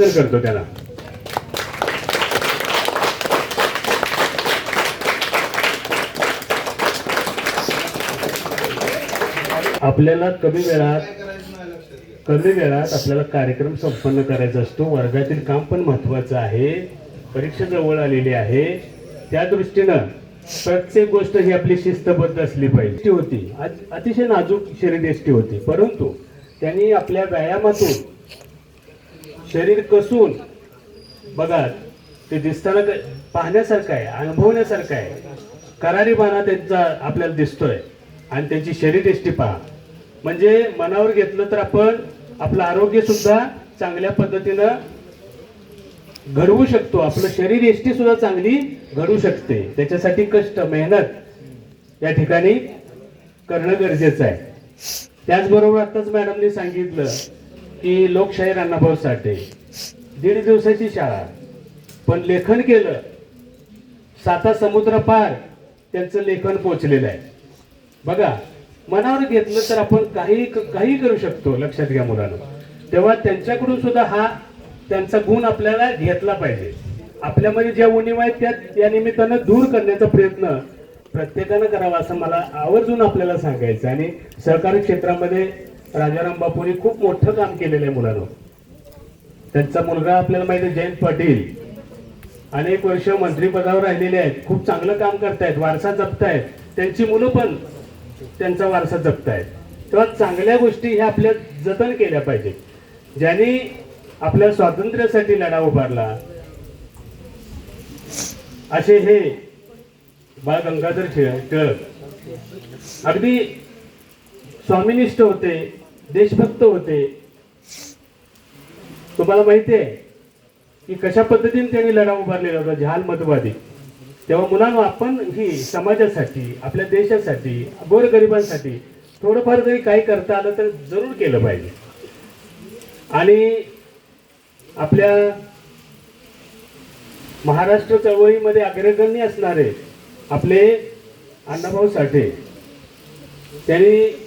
करतो त्याला. आपल्याला कमी वेळात कमी वेळात आपल्याला कार्यक्रम संपन्न करायचा असतो. वर्गातील काम पण महत्वाचं आहे. परीक्षा जवळ आलेली आहे. त्या दृष्टीनं प्रत्येक गोष्ट ही आपली शिस्तबद्ध असली पाहिजे. होती. अतिशय नाजूक शरीरयष्टी होती. परंतु त्यांनी आपल्या व्यायामातून शरीर कसून बघा ते दिसताना पाहण्यासारखं आहे अनुभवण्यासारखं आहे. करारीपणा त्यांचा आपल्याला दिसतोय. आणि त्यांची शरीरयष्टी पहा. म्हणजे मनावर घेतलं तर आपण आपलं आरोग्य सुद्धा चांगल्या पद्धतीनं घडवू शकतो. आपलं शरीर एष्टी सुद्धा चांगली घडू शकते. त्याच्यासाठी कष्ट मेहनत या ठिकाणी करणं गरजेचं आहे. त्याचबरोबर आताच मॅडमने सांगितलं की लोकशाहीर अण्णाभाऊ साठे दीड दिवसाची शाळा. पण लेखन केलं. साता समुद्र पार त्यांचं लेखन पोचलेलं आहे. बघा मनावर घेतलं तर आपण काही काही करू शकतो लक्षात घ्या मुलांना. तेव्हा त्यांच्याकडून सुद्धा हा त्यांचा गुण आपल्याला घेतला पाहिजे. आपल्यामध्ये ज्या उणीव आहेत त्या या निमित्तानं दूर करण्याचा प्रयत्न प्रत्येकानं करावा असं मला आवर्जून आपल्याला सांगायचं आणि सहकारी क्षेत्रामध्ये राजाराम बापूंनी खूप मोठं काम केलेलं आहे मुलानं त्यांचा मुलगा आपल्याला माहिती आहे जयंत पाटील. अनेक वर्ष मंत्रिपदावर राहिलेले आहेत. खूप चांगलं काम करतायत वारसा जपतायत. त्यांची मुलं पण त्यांचा वारसा जपतायत. तेव्हा चांगल्या गोष्टी ह्या आपल्या जतन केल्या पाहिजेत ज्यांनी आपल्या स्वातंत्र्यासाठी लढा उभारला असे हे बाळ गंगाधर टिळक. अगदी स्वामिनिष्ठ होते देशभक्त होते. तुम्हाला माहिती आहे की कशा पद्धतीने त्यांनी लढा उभारलेला होता जहाल मतवादी तेव्हा मुलांना आपण ही समाजासाठी आपल्या देशासाठी गोरगरिबांसाठी थोडंफार जरी काही करता आलं तर जरूर केलं पाहिजे. आणि आपल्या महाराष्ट्र चळवळीमध्ये अग्रगण्य असणारे आपले अण्णाभाऊ साठे त्यांनी